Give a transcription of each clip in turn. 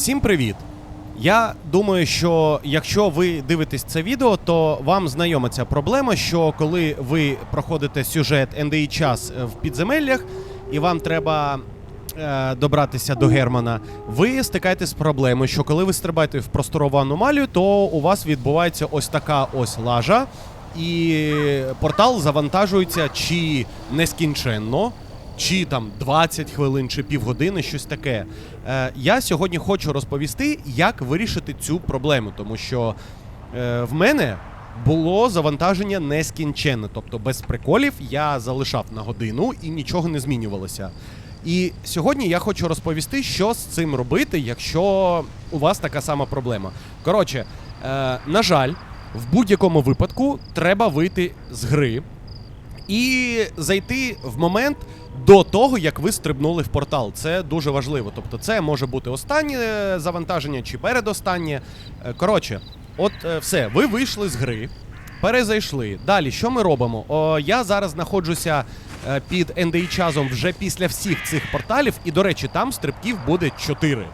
Всім привіт! Я думаю, що якщо ви дивитесь це відео, то вам знайома ця проблема, що коли ви проходите сюжет NDI час в підземеллях, і вам треба е, добратися до Германа, ви стикаєтесь з проблемою, що коли ви стрибаєте в просторову аномалію, то у вас відбувається ось така ось лажа, і портал завантажується чи нескінченно, чи там 20 хвилин, чи півгодини, щось таке. Е, я сьогодні хочу розповісти, як вирішити цю проблему, тому що е, в мене було завантаження нескінченне, тобто без приколів я залишав на годину і нічого не змінювалося. І сьогодні я хочу розповісти, що з цим робити, якщо у вас така сама проблема. Коротше, е, на жаль, в будь-якому випадку треба вийти з гри і зайти в момент до того, як ви стрибнули в портал. Це дуже важливо. Тобто, це може бути останнє завантаження чи передостаннє. Е, Коротше, от е, все, ви вийшли з гри. Перезайшли. Далі, що ми робимо? О, я зараз знаходжуся е, під NDI часом вже після всіх цих порталів, і, до речі, там стрибків буде 4.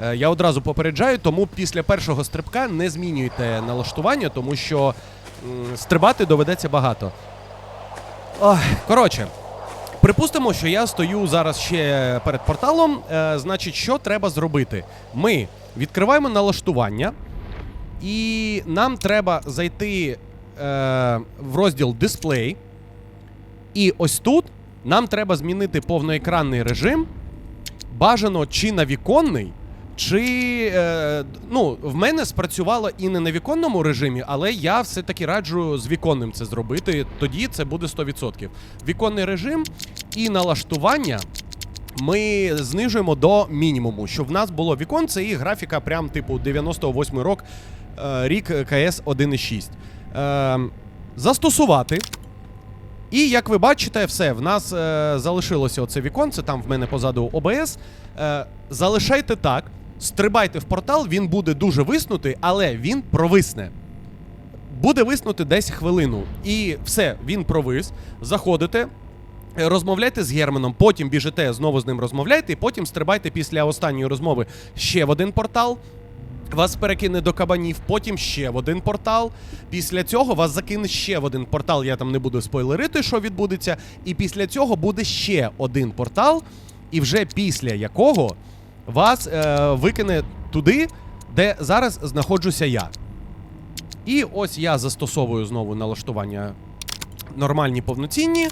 Е, Я одразу попереджаю, тому після першого стрибка не змінюйте налаштування, тому що стрибати доведеться багато. Коротше, припустимо, що я стою зараз ще перед порталом. Е, значить, що треба зробити? Ми відкриваємо налаштування, і нам треба зайти е, в розділ дисплей. І ось тут нам треба змінити повноекранний режим. Бажано чи на віконний, чи е, ну, в мене спрацювало і не на віконному режимі, але я все-таки раджу з віконним це зробити. Тоді це буде 100%. Віконний режим і налаштування ми знижуємо до мінімуму, щоб в нас було віконце і графіка, прям типу 98 рок, е, рік КС 1.6. Е, застосувати. І як ви бачите, все, в нас е, залишилося оце віконце, там в мене позаду ОБС. Е, залишайте так, стрибайте в портал, він буде дуже виснутий, але він провисне. Буде виснути десь хвилину. І все, він провис. Заходите, розмовляйте з Германом, потім біжите, знову з ним розмовляйте, і потім стрибайте після останньої розмови ще в один портал. Вас перекине до кабанів, потім ще в один портал. Після цього вас закине ще в один портал. Я там не буду спойлерити, що відбудеться. І після цього буде ще один портал, і вже після якого вас е, викине туди, де зараз знаходжуся я. І ось я застосовую знову налаштування нормальні повноцінні.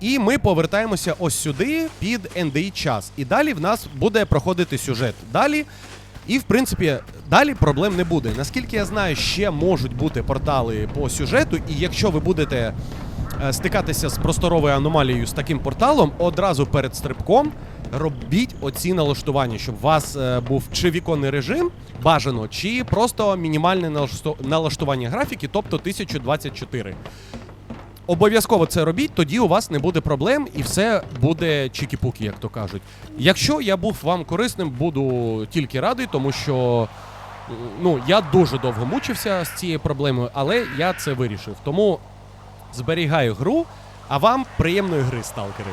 І ми повертаємося ось сюди під NDI час. І далі в нас буде проходити сюжет. Далі. І, в принципі, далі проблем не буде. Наскільки я знаю, ще можуть бути портали по сюжету, і якщо ви будете е, стикатися з просторовою аномалією з таким порталом, одразу перед стрибком робіть оці налаштування, щоб у вас е, був чи віконний режим бажано, чи просто мінімальне налаштування графіки, тобто 1024. Обов'язково це робіть, тоді у вас не буде проблем і все буде чікі-пукі, як то кажуть. Якщо я був вам корисним, буду тільки радий, тому що ну, я дуже довго мучився з цією проблемою, але я це вирішив. Тому зберігаю гру, а вам приємної гри, сталкери.